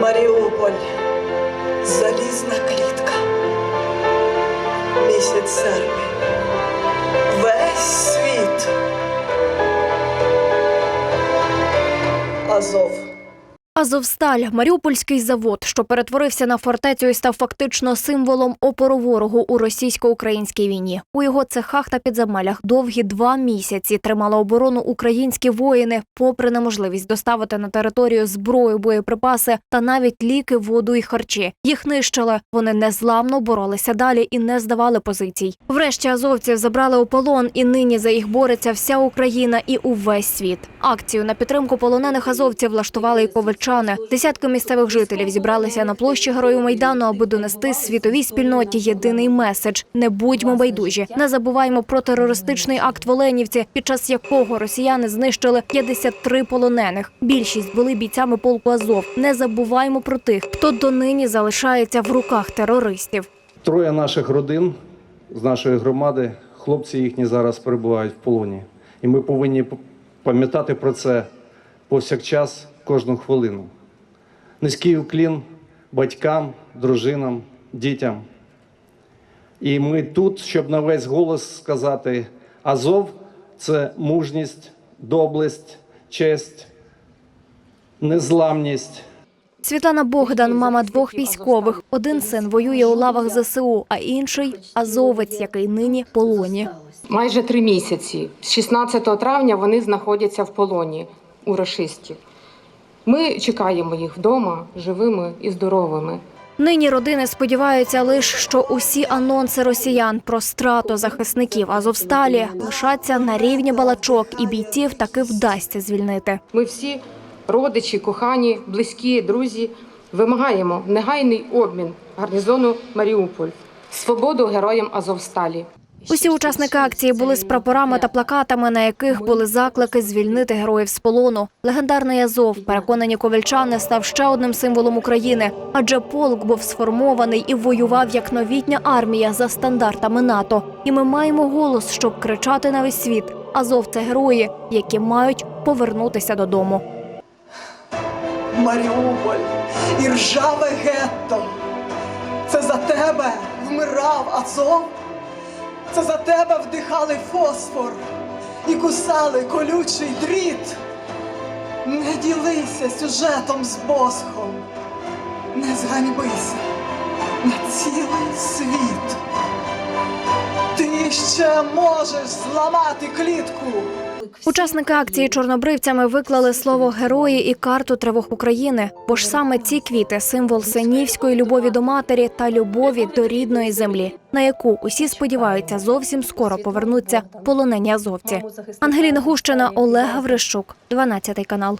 Маріуполь, залізна клітка, місяць серпень, весь світ. Азов. Азовсталь, Маріупольський завод, що перетворився на фортецю і став фактично символом опору ворогу у російсько-українській війні. У його цехах та підземелях довгі два місяці тримали оборону українські воїни, попри неможливість доставити на територію зброю, боєприпаси та навіть ліки, воду і харчі. Їх нищили. Вони незламно боролися далі і не здавали позицій. Врешті азовців забрали у полон, і нині за їх бореться вся Україна і увесь світ. Акцію на підтримку полонених азовців влаштували і ковальчани. Десятки місцевих жителів зібралися на площі Героїв Майдану, аби донести світовій спільноті єдиний меседж: не будьмо байдужі, не забуваймо про терористичний акт в Оленівці, під час якого росіяни знищили 53 полонених. Більшість були бійцями полку Азов. Не забуваймо про тих, хто донині залишається в руках терористів. Троє наших родин з нашої громади, хлопці їхні зараз перебувають в полоні. І ми повинні пам'ятати про це повсякчас, кожну хвилину. Низький уклін батькам, дружинам, дітям. І ми тут, щоб на весь голос сказати: Азов це мужність, доблесть, честь, незламність. Світлана Богдан, мама двох військових. Один син воює у лавах ЗСУ, а інший азовець, який нині в полоні. Майже три місяці. З 16 травня вони знаходяться в полоні у рашистів. Ми чекаємо їх вдома живими і здоровими. Нині родини сподіваються лише, що усі анонси росіян про страту захисників Азовсталі лишаться на рівні балачок, і бійців таки вдасться звільнити. Ми всі, родичі, кохані, близькі, друзі, вимагаємо негайний обмін гарнізону Маріуполь, свободу героям Азовсталі. Усі учасники акції були з прапорами та плакатами, на яких були заклики звільнити героїв з полону. Легендарний Азов, переконані ковальчани, став ще одним символом України, адже полк був сформований і воював як новітня армія за стандартами НАТО. І ми маємо голос, щоб кричати на весь світ. Азов це герої, які мають повернутися додому. Маріуполь і ржаве гетто. Це за тебе вмирав Азов. Це за тебе вдихали фосфор і кусали колючий дріт. Не ділися сюжетом з босхом, не зганьбися на цілий світ. Ти ще можеш зламати клітку. Учасники акції чорнобривцями виклали слово герої і карту тривог України. Бо ж саме ці квіти символ синівської любові до матері та любові до рідної землі, на яку усі сподіваються зовсім скоро повернуться полонені азовці. Ангеліна Гущина, Олег Гаврищук, 12 канал.